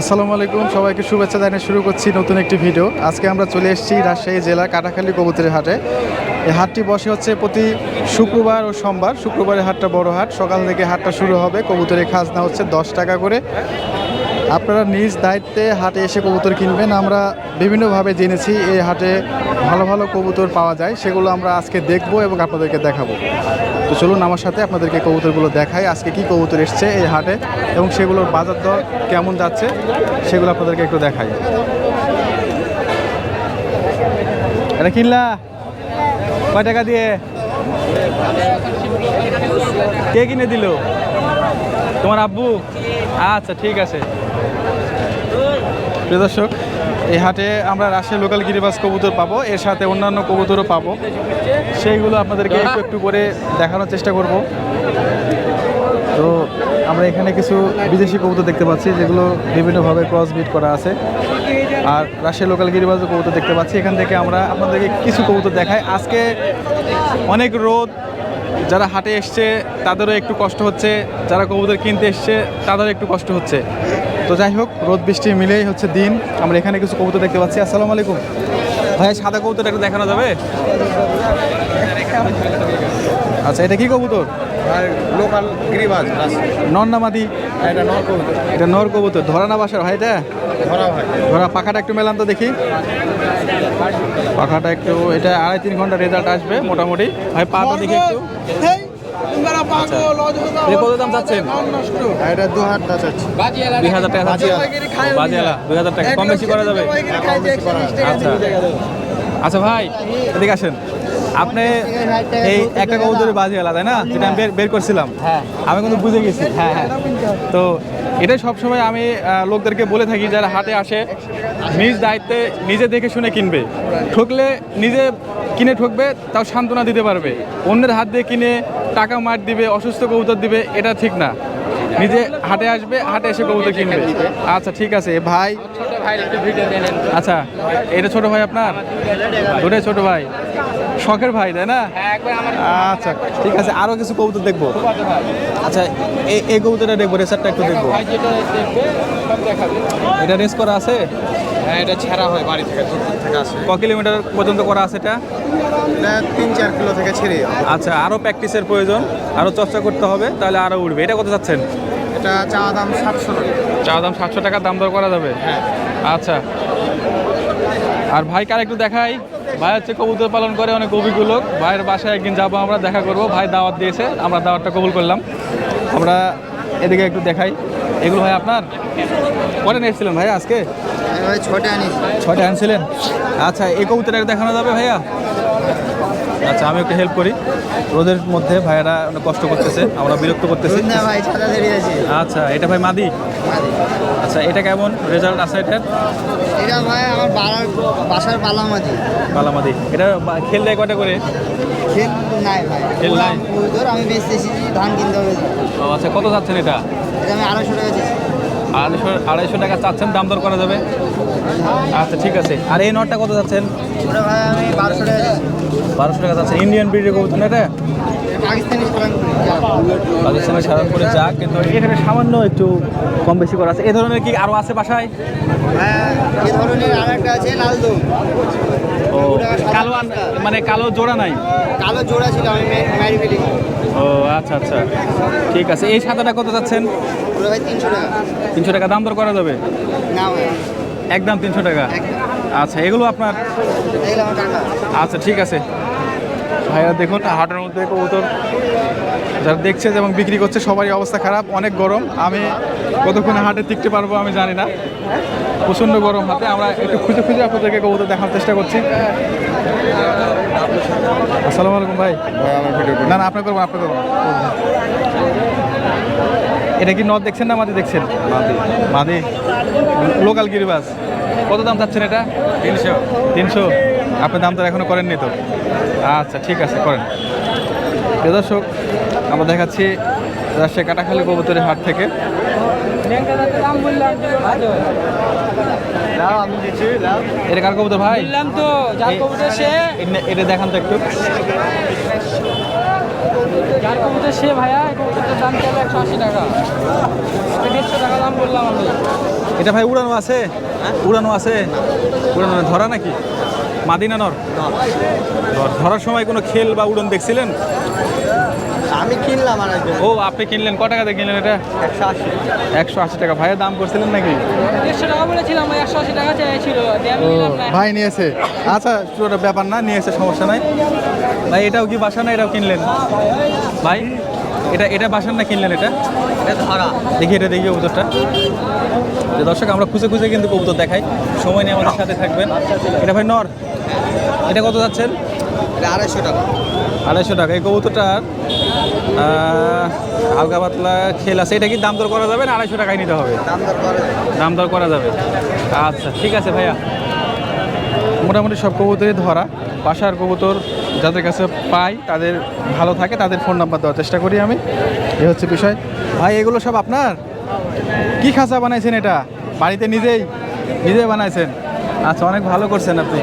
আসসালামু আলাইকুম, সবাইকে শুভেচ্ছা জানিয়ে শুরু করছি নতুন একটি ভিডিও। আজকে আমরা চলে এসেছি রাজশাহী জেলা কাটাখালী কবুতরের হাটে। এই হাটটি বসে হচ্ছে প্রতি শুক্রবার ও সোমবার। শুক্রবারের হাটটা বড় হাট, সকাল থেকে হাটটা শুরু হবে। কবুতরের খাজনা হচ্ছে দশ টাকা করে। আপনারা নিজ দায়িত্বে হাটে এসে কবুতর কিনবেন। আমরা বিভিন্নভাবে জেনেছি এই হাটে ভালো ভালো কবুতর পাওয়া যায়, সেগুলো আমরা আজকে দেখব এবং আপনাদেরকে দেখাবো। তো চলুন আমার সাথে আপনাদেরকে কবুতরগুলো দেখাই, আজকে কি কবুতর এসছে এই হাটে এবং সেগুলোর বাজার দর কেমন যাচ্ছে, সেগুলো আপনাদেরকে একটু দেখাই। এটা কিনলা? কয় টাকা দিয়ে? কে কিনে দিল? তোমার আব্বু? আচ্ছা ঠিক আছে। প্রিয় দর্শক এই হাটে আমরা রাজশাহী লোকাল গিরিবাস কবুতর পাবো এর সাথে অন্যান্য কবুতরও পাবো। সেইগুলো আপনাদেরকে একটু একটু করে দেখানোর চেষ্টা করব। তো আমরা এখানে কিছু বিদেশি কবুতর দেখতে পাচ্ছি যেগুলো বিভিন্নভাবে ক্রস বিট করা আছে। আর রাজশাহী লোকাল গিরিবাজও কবুতর দেখতে পাচ্ছি। এখান থেকে আমরা আপনাদেরকে কিছু কবুতর দেখাই। আজকে অনেক রোদ যারা হাটে এসছে তাদেরও একটু কষ্ট হচ্ছে। যারা কবুতর কিনতে এসছে তাদেরও একটু কষ্ট হচ্ছে। তো যাই হোক রোদ বৃষ্টি মিলেই হচ্ছে দিন। আমরা এখানে কিছু কবুতর দেখতে পাচ্ছি। আসসালামু আলাইকুম। ভাই সাদা কবুতর একটু দেখানো যাবে? আচ্ছা এটা কি কবুতর? আর লোকাল গিরিবাজ নর নামাদি এটা নর কবুতর। এটা নর কবুতর। ধরা না বাসার ভাই এটা? ধরা হয় ধরা পাখাটা একটু মেলান তো দেখি। পাখাটা একটু এটা আড়াই তিন ঘণ্টা রেজাল্ট আসবে মোটামুটি। ভাই পাটা দেখি একটু। কত দাম চাচ্ছেন? এটা দু হাত দাঁত আছে দুই হাজার টাকা বাজিয়ালা। বাজিয়ালা দুই হাজার টাকা। কম বেশি করা যাবে? আচ্ছা। আচ্ছা ভাই এদিকে আসেন। আপনি এই একটা কবুতরের বাজি আলাদা তাই না? যেটা আমি বের- বের করছিলাম। হ্যাঁ। আমি কিন্তু বুঝে গেছি। হ্যাঁ হ্যাঁ। তো এটাই সবসময় আমি লোকদেরকে বলে থাকি যারা হাটে আসে নিজ দায়িত্বে নিজে দেখে শুনে কিনবে। ঠকলে নিজে কিনে ঠকবে, তাও সান্ত্বনা দিতে পারবে। অন্যের হাত দিয়ে কিনে টাকা মার দিবে, অসুস্থ কবুতর দিবে, এটা ঠিক না। নিজে হাটে আসবে, হাটে এসে কবুতর কিনবে। আচ্ছা ঠিক আছে। ভাই আচ্ছা এটা ছোট ভাই আপনার? দুটাই ছোট ভাই। শখের ভাই তাই না? আচ্ছা ঠিক আছে আরও কিছু কবুতর দেখব। আচ্ছা এই কবুতরটা দেখব রেসারটা একটু দেখব। এটা রেস করা আছে? হ্যাঁ এটা ছেঁড়া হয় বাড়ি থেকে দূর দূর থেকে আসে। ক কিলোমিটার পর্যন্ত করা আছে এটা? তিন চার কিলো থেকে ছেড়ে আচ্ছা আরও প্র্যাকটিসের প্রয়োজন আরও চর্চা করতে হবে তাহলে আরও উঠবে এটা কত চাচ্ছেন? এটা চা দাম সাতশো টাকা। চা দাম সাতশো টাকা দাম দর করা যাবে? হ্যাঁ। আচ্ছা। আর ভাই কার একটু দেখাই। ভাই হচ্ছে কবুতর পালন করে অনেক অভিজ্ঞ লোক। ভাইয়ের বাসায় একদিন যাব আমরা দেখা করব। ভাই দাওয়াত দিয়েছে আমরা দাওয়াতটা কবুল করলাম। আমরা এদিকে একটু দেখাই। এগুলো ভাই আপনার? কটা নিয়েছিলেন ভাই আজকে? আমি ভাই ছটা আনছিলেন? আচ্ছা এই কবুতর একটা দেখানো যাবে ভাইয়া? আচ্ছা আমি একটু হেল্প করি। রোদের মধ্যে ভাইয়ারা অনেক কষ্ট করতেছে আমরা বিরক্ত করতেছি। আচ্ছা এটা ভাই মাদি? আচ্ছা এটা কেমন রেজাল্ট আছে এটা? এটা ভাই আমার বাড়ার বাসার পালামাদি পালামাদি এটা খেল দেয় কটা করে? খেল নাই ভাই। খেল নাই? আমি বেচতেছি ধান কিনতে হবে। ও, আচ্ছা কত চাচ্ছেন এটা? এটা আমি আড়াইশো টাকা চেয়েছি আড়াইশো আড়াইশো টাকা চাচ্ছেন দাম দর করা যাবে? আচ্ছা ঠিক আছে। আর এই নটটা কত যাচ্ছেন ওটা ভাই আমি বারোশো টাকা বারোশো টাকা চাচ্ছেন। ইন্ডিয়ান ব্রিডের কবুতর এটা? সালাম পাকিস্তানের সাধারণ করে যাক কিন্তু এখানে সামান্য একটু কম বেশি করা আছে। এ ধরনের কি আরও আছে বাসায়? হ্যাঁ এই ধরনের আর একটা আছে লাল দম ও কালো আন- মানে কালো জোড়া নাই? কালো জোড়া ছিল আমি মারি ফেলি। ও আচ্ছা আচ্ছা। ঠিক আছে। এই সাদাটা কত ভাই তিনশো টাকা। তিনশো টাকা দাম দর করা যাবে? না একদম তিনশো টাকা। আচ্ছা এগুলো আপনার? আচ্ছা ঠিক আছে। ভাইয়া দেখুন হাটের মধ্যে কবুতর যারা দেখছে এবং বিক্রি করছে সবারই অবস্থা খারাপ অনেক গরম। আমি কতক্ষণে হাটে টিকতে পারব আমি জানি না। প্রচণ্ড গরম হাতে। আমরা একটু খুঁজে খুঁজে আপনাদেরকে কবুতর দেখার চেষ্টা করছি। আসসালামু আলাইকুম ভাই। না না আপনি করব আপনি করবেন এটা কি নদ দেখছেন না মাদি দেখছেন? মাদি। মাদি? লোকাল গিরিবাস কত দাম চাচ্ছেন এটা? তিনশো। তিনশো। আপনি দাম তো এখনও করেননি তো? আচ্ছা ঠিক আছে করেন। দর্শক আমরা দেখাচ্ছি রাজশাহী কাটাখালী কবুতরের হাট থেকে। এটা কার কবুতর ভাই? বললাম তো যার কবুতর সে। এটা- দেখান তো একটু। যার কবুতর সে ভাইয়া এই কবুতরটার দাম চলে একশো আশি টাকা? দেড়শো টাকা দাম বললাম আমি। এটা ভাই উড়ানো আছে? উড়ানো আছে? উড়ানো ধরা নাকি? মাদিনা নর? ধরার সময় কোনো খেল বা উড়ন দেখছিলেন? আমি কিনলাম আর ও আপনি কিনলেন। ক টাকাতে কিনলেন এটা? একশো আশি। একশো আশি টাকা। ভাইয়ের দাম করছিলেন নাকি? দেড়শো টাকা বলেছিলাম একশো আশি টাকা চাইছিল দিয়ে আমি নিলাম না। ভাই নিয়েছে। আচ্ছা ওটা ব্যাপার না নিয়েছে সমস্যা নাই। ভাই এটাও কি বাসা না এটাও কিনলেন? ভাই এটা এটা বাসার না কিনলেন এটা? এটা ধরা। দেখি এটা দেখি কবুতরটা। যে দর্শক আমরা খুঁজে খুঁজে কিন্তু কবুতর দেখাই। সময় নিয়ে আমাদের সাথে থাকবেন। এটা ভাই নর? এটা কত যাচ্ছেন? এটা আড়াইশো টাকা। আড়াইশো টাকা। এই কবুতরটার হালকা পাতলা খেল আছে। এটা কি দাম দর করা যাবে না আড়াইশো টাকায় নিতে হবে? দাম দর করে দাম দর করা যাবে। আচ্ছা ঠিক আছে ভাইয়া। মোটামুটি সব কবুতরই ধরা। বাসার কবুতর যাদের কাছে পাই তাদের ভালো থাকে তাদের ফোন নাম্বার দেওয়ার চেষ্টা করি আমি। এ হচ্ছে বিষয়। ভাই এগুলো সব আপনার? কি খাঁচা বানাইছেন এটা? বাড়িতে নিজেই নিজেই বানাইছেন? আচ্ছা অনেক ভালো করছেন আপনি।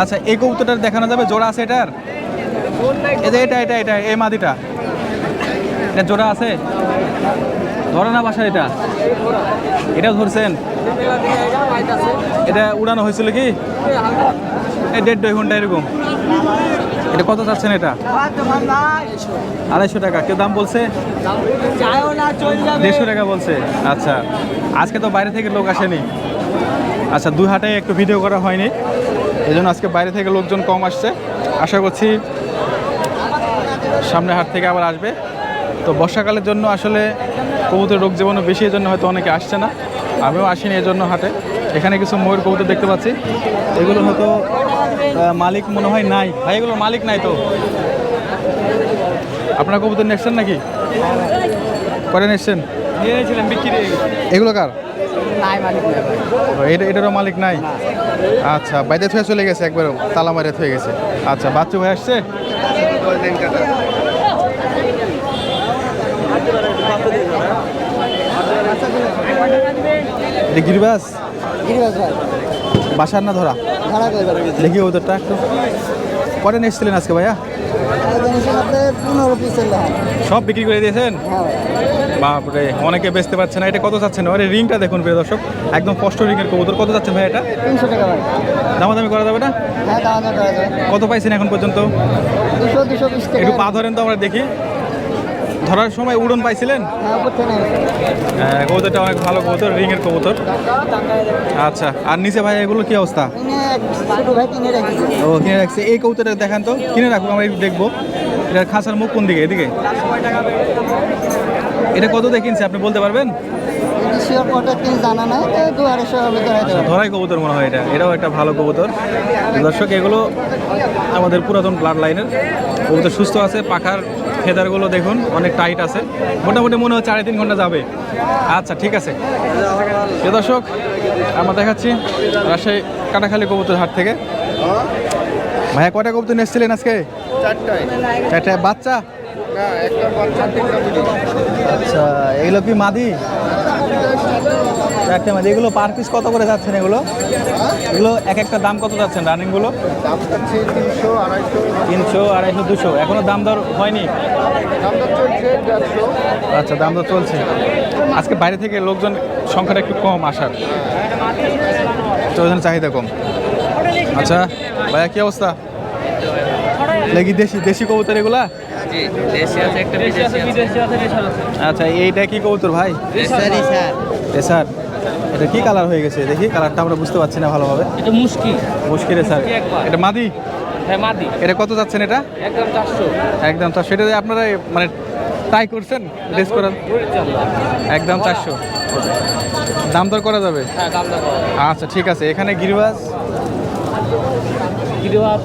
আচ্ছা এই কবুতরটার দেখানো যাবে? জোড়া আছে এটার? এই যে এটা এটা এটা, এই মাদিটা। এটা জোড়া আছে? ধরে না বাসা এটা। এটা ধরছেন? এটা উড়ানো হয়েছিল কি? এই দেড় দুই ঘণ্টা এরকম। এটা কত চাচ্ছেন এটা? আড়াইশো টাকা। কেউ দাম বলছে? দেড়শো টাকা বলছে। আচ্ছা আজকে তো বাইরে থেকে লোক আসেনি। আচ্ছা দু হাটে একটু ভিডিও করা হয়নি। এই জন্য আজকে বাইরে থেকে লোকজন কম আসছে। আশা করছি সামনে হাট থেকে আবার আসবে। তো বর্ষাকালের জন্য আসলে কবুতর রোগ জীবাণু বেশি এই জন্য হয়তো অনেকে আসছে না। আমিও আসিনি এই জন্য হাটে। এখানে কিছু ময়ূর কবুতর দেখতে পাচ্ছি। এগুলো হয়তো মালিক মনে হয় নাই। ভাই এগুলোর মালিক নাই তো। আপনার কবুতর নিয়ে নাকি? করে নিয়ে এসছেন? বিক্রি এগুলো কার? এটা এটারও মালিক নাই? আচ্ছা বাইরে থুয়ে চলে গেছে একবারও তালা মারে থয়ে গেছে। আচ্ছা বাচ্চু ভাই আসছে? গিরিবাস? গিরিবাস ভাই। বাসার না ধরা? দেখি ওদেরটা একটু। কটা এসেছিলেন আজকে ভাইয়া? সব বিক্রি করে দিয়েছেন? হ্যাঁ বাপরে অনেকে বেচতে পারছে না। এটা কত চাচ্ছেন? আরে রিংটা দেখুন প্রিয় দর্শক। একদম স্পষ্ট রিংয়ের কবুতর। কত যাচ্ছেন ভাই এটা? তিনশো টাকা ভাই। দামাদামি করা যাবে না? হ্যাঁ দাম দাম করা যাবে। কত পাইছেন এখন পর্যন্ত? একটু পা ধরেন তো আমরা দেখি। ধরার সময় উড়ন পাইছিলেন? হ্যাঁ হ্যাঁ, কবুতরটা অনেক ভালো কবুতর রিংয়ের কবুতর। আচ্ছা আর নিচে ভাই এগুলো কি অবস্থা? কিনে ছোট ভাই কিনে রেখেছি। ও কিনে রাখছে। এই কবুতরটা দেখান তো। কিনে রাখব আমরা একটু দেখব। এটার খাঁচার মুখ কোন দিকে? এদিকে? এটা কত দিয়ে কিনছে আপনি বলতে পারবেন? জানা নাই ধরাই কবুতর মনে হয় এটা। এটাও একটা ভালো কবুতর। দর্শক এগুলো আমাদের পুরাতন ব্লাড লাইনের কবুতর সুস্থ আছে পাখার ফেদারগুলো দেখুন অনেক টাইট আছে। মোটামুটি মনে হচ্ছে আড়াই তিন ঘণ্টা যাবে। আচ্ছা ঠিক আছে। দর্শক আমরা দেখাচ্ছি রাজশাহী কাটাখালী কবুতর হাট থেকে। ভাইয়া কটা কবুতর নিয়ে এসেছিলেন আজকে? চারটায়। একটা বাচ্চা? না একটা বাচ্চা তিনটা আচ্ছা এগুলো কি মাদি? চারটে মাদি। এগুলো পার পিস কত করে যাচ্ছেন এগুলো? এগুলো এক একটা দাম কত যাচ্ছেন রানিংগুলো? তিনশো আড়াইশো। তিনশো আড়াইশো দুশো। এখনও দাম দর হয়নি? আচ্ছা দাম দর চলছে। আজকে বাইরে থেকে লোকজন সংখ্যাটা একটু কম আসার। তো চাহিদা কম। আচ্ছা ভাইয়া কি অবস্থা? লেগি দেশি দেশি কবুতর এগুলা? আচ্ছা এইটা কি কবুতর ভাই? স্যার স্যার এ স্যার এটা কি কালার হয়ে গেছে? দেখি কালারটা আমরা বুঝতে পারছি না ভালোভাবে। এটা মুশকি। মুশকিলে স্যার এটা মাদি? হ্যাঁ মাদি। এটা কত যাচ্ছেন এটা? একদম চারশো। একদম তো সেটা দিয়ে আপনারা মানে ট্রাই করছেন? রেস করার? একদম চারশো। দাম দর করা যাবে? হ্যাঁ আচ্ছা ঠিক আছে। এখানে গিরিবাজ? গিরিবাস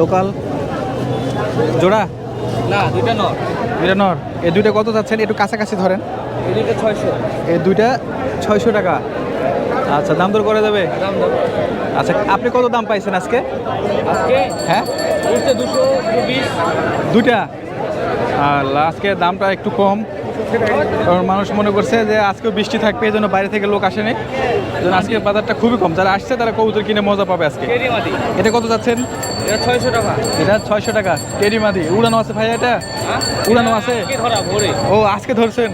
লোকাল? জোড়া? না দুইটা নর। দুইটা নর। এই দুইটা কত যাচ্ছেন? একটু কাছাকাছি ধরেন। এই দুইটা ছয়শো। এই দুইটা ছয়শো টাকা। আচ্ছা দাম দর করা দাম আচ্ছা আপনি কত দাম পাইছেন আজকে? আজকে হ্যাঁ? উঠছে দুশো দুইটা? আর আজকে দামটা একটু কম। কারণ মানুষ মনে করছে যে আজকেও বৃষ্টি থাকবে এই জন্য বাইরে থেকে লোক আসেনি। আজকে বাজারটা খুবই কম। যারা আসছে তারা কবুতর কিনে মজা পাবে আজকে। এটা কত যাচ্ছেন? এটা ছয়শো টাকা। এটা ছয়শো টাকা। উড়ানো আছে ভাইয়া এটা? উড়ানো আছে? ও আজকে ধরছেন?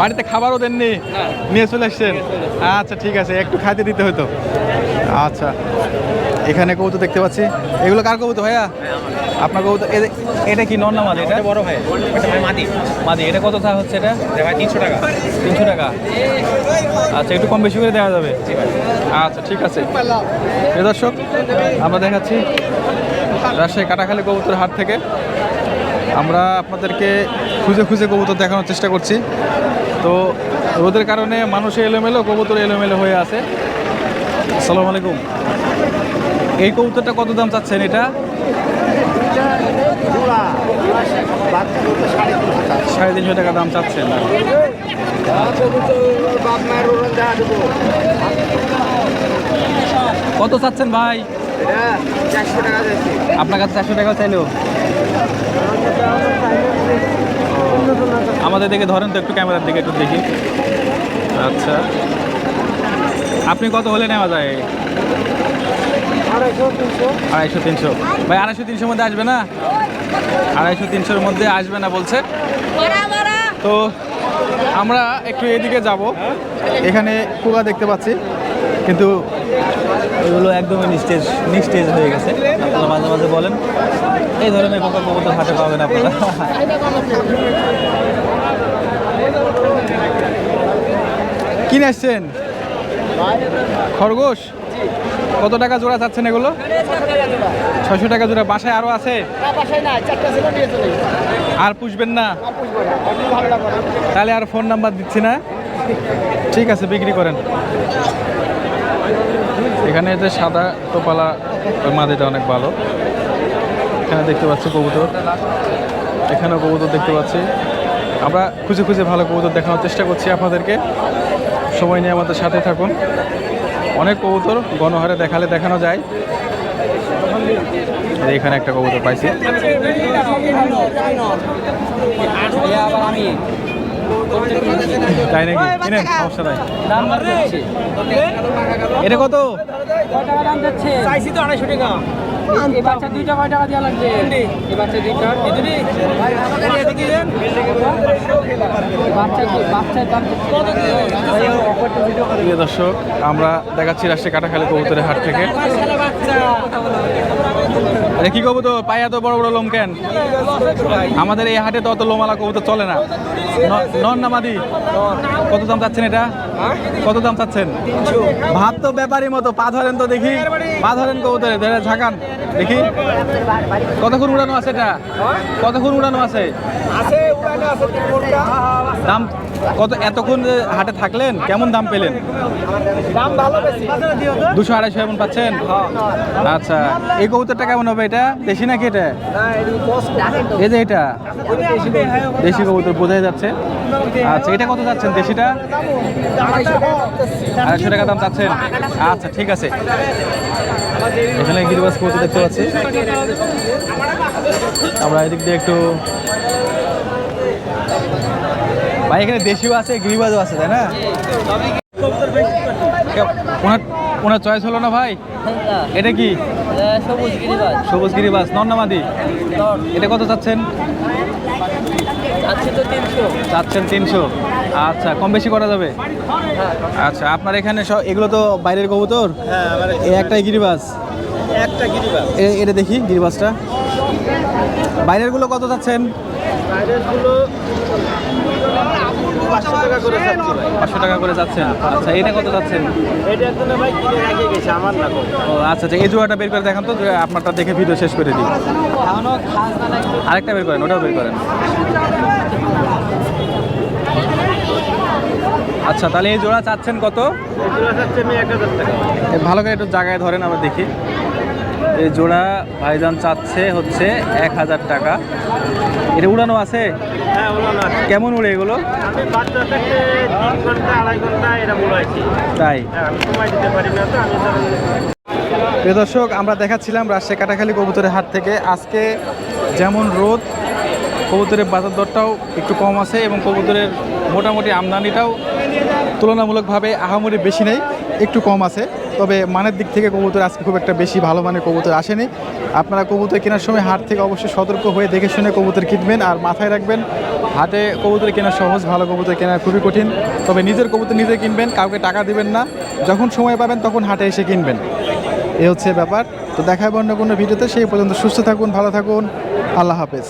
বাড়িতে খাবারও দেননি? নিয়ে চলে আসছেন? আচ্ছা ঠিক আছে। একটু খাইতে দিতে হতো আচ্ছা। এখানে কবুতর দেখতে পাচ্ছি। এগুলো কার কবুতর ভাইয়া? আপনার কবুতর এটা কি নন না মাদি? এটা বড় ভাই। মাদি। মাদি এটা কত চা হচ্ছে এটা? ভাই তিনশো টাকা। তিনশো টাকা। আচ্ছা একটু কম বেশি করে দেওয়া যাবে। আচ্ছা ঠিক আছে। দর্শক আমরা দেখাচ্ছি রাজশাহী কাটাখালী কবুতর হাট থেকে। আমরা আপনাদেরকে খুঁজে খুঁজে কবুতর দেখানোর চেষ্টা করছি। তো রোদের কারণে মানুষ এলোমেলো কবুতর এলোমেলো হয়ে আছে। আসসালামু আলাইকুম। এই কবুতরটা কত দাম চাচ্ছেন এটা? সাড়ে তিনশো টাকা দাম চাচ্ছেন। কত চাচ্ছেন ভাই? আপনার কাছে চারশো টাকা চাইলো? আমাদের দিকে ধরেন তো একটু ক্যামেরার দিকে একটু দেখি। আচ্ছা। আপনি কত হলে নেওয়া যায়? আড়াইশো তিনশো। ভাই আড়াইশো তিনশোর মধ্যে আসবে না? আড়াইশো তিনশোর মধ্যে আসবে না বলছে। তো আমরা একটু এদিকে যাব। এখানে কুয়া দেখতে পাচ্ছি। কিন্তু এগুলো একদমই নিস্তেজ নিস্তেজ হয়ে গেছে। আপনারা মাঝে মাঝে বলেন এই ধরনের কোকা কবুতর হাটে পাবেন আপনারা। কিনে আসছেন? খরগোশ? কত টাকা জোড়া চাচ্ছেন এগুলো? ছয়শো টাকা জোড়া। বাসায় আরও আছে? আর পুষবেন না? তাহলে আর ফোন নাম্বার দিচ্ছি না? ঠিক আছে বিক্রি করেন। এখানে যে সাদা টোপালা মাদিটা অনেক ভালো। এখানে দেখতে পাচ্ছি কবুতর। এখানেও কবুতর দেখতে পাচ্ছি। আমরা খুঁজে খুঁজে ভালো কবুতর দেখানোর চেষ্টা করছি আপনাদেরকে। সময় নিয়ে আমাদের সাথে থাকুন। অনেক কবুতর গণহারে দেখালে দেখানো যায়। এখানে একটা কবুতর পাইছি। তাই নাকি? কিনেন সমস্যা নাই। এটা কত? টাকা দাম যাচ্ছে। চাইছি তো আড়াইশো টাকা। এই বাচ্চা দুইটা কয় টাকা দেওয়া লাগবে? এই বাচ্চা দুইটা? বাচ্চা কি বাচ্চার দাম প্রিয় দর্শক আমরা দেখাচ্ছি রাষ্ট্রীয় কাটাখালী কবুতরের হাট থেকে। আরে কি কবুতর? পায়ে এত বড় বড় লোম কেন? আমাদের এই হাটে তো অত লোমালা কবুতর চলে ন- নন না মাদি কত দাম চাচ্ছেন এটা? কত দাম চাচ্ছেন? ভাত তো ব্যাপারই মতো। পা ধরেন তো দেখি। পা ধরেন কবুতরে। ধরে ঝাঁকান। দেখি। কতক্ষণ উড়ানো আছে এটা? কতক্ষণ উড়ানো আছে? দাম কত এতক্ষণ হাটে থাকলেন কেমন দাম পেলেন? দাম ভালো বেশি। দুশো আড়াইশো এমন পাচ্ছেন? আচ্ছা এই কবুতরটা কেমন হবে এটা? দেশি নাকি এটা? এই যে এটা দেশি কবুতর বোঝাই যাচ্ছে। আচ্ছা এটা কত যাচ্ছেন দেশিটা? আড়াইশো টাকা দাম চাচ্ছেন। আচ্ছা ঠিক আছে। এখানে গিরিবাস কবুতর দেখতে পাচ্ছি। আমরা এদিক দিয়ে একটু ভাই এখানে দেশিও আছে গিরিবাজও আছে তাই না? ওনার ওনার চয়েস হলো না ভাই? এটা কি? সবুজ গিরিবাজ সবুজ গিরিবাস নন্নামাদি এটা কত চাচ্ছেন? চাচ্ছেন তিনশো। আচ্ছা কম বেশি করা যাবে? আচ্ছা আপনার এখানে সব এগুলো তো বাইরের কবুতর? এই একটাই গিরিবাস? একটা গিরিবাস। এটা দেখি গিরিবাসটা। বাইরেরগুলো কত চাচ্ছেন? বাইরেরগুলো পাঁচশো টাকা করে পাঁচশো টাকা করে যাচ্ছেন আচ্ছা এটা কত যাচ্ছেন ভাই কিনে গেছে আমার না ও আচ্ছা আচ্ছা এই জোড়াটা বের করে দেখান তো আপনারটা দেখে ভিডিও শেষ করে দিই। আরেকটা বের করেন ওটাও বের করেন। আচ্ছা তাহলে এই জোড়া চাচ্ছেন কত? ভালো করে একটু জায়গায় ধরেন আমরা দেখি। এই জোড়া ভাইজান চাচ্ছে হচ্ছে এক হাজার টাকা। এটা উড়ানো আছে? হ্যাঁ কেমন উড়ে এগুলো? তাই? হ্যাঁ প্রিয় দর্শক আমরা দেখাচ্ছিলাম রাজশাহী কাটাখালী কবুতরের হাট থেকে। আজকে যেমন রোদ কবুতরের বাজার দরটাও একটু কম আছে এবং কবুতরের মোটামুটি আমদানিটাও তুলনামূলকভাবে আহামরি বেশি নেই, একটু কম আছে। তবে মানের দিক থেকে কবুতর আজকে খুব একটা বেশি ভালো মানের কবুতর আসেনি। আপনারা কবুতর কেনার সময় হাট থেকে অবশ্যই সতর্ক হয়ে দেখে শুনে কবুতর কিনবেন আর মাথায় রাখবেন, হাটে কবুতর কেনা সহজ, ভালো কবুতর কেনা খুবই কঠিন। তবে নিজের কবুতর নিজে কিনবেন, কাউকে টাকা দিবেন না। যখন সময় পাবেন তখন হাটে এসে কিনবেন। এ হচ্ছে ব্যাপার। তো দেখাবো অন্য কোনো ভিডিওতে। সেই পর্যন্ত সুস্থ থাকুন, ভালো থাকুন। আল্লাহ হাফেজ।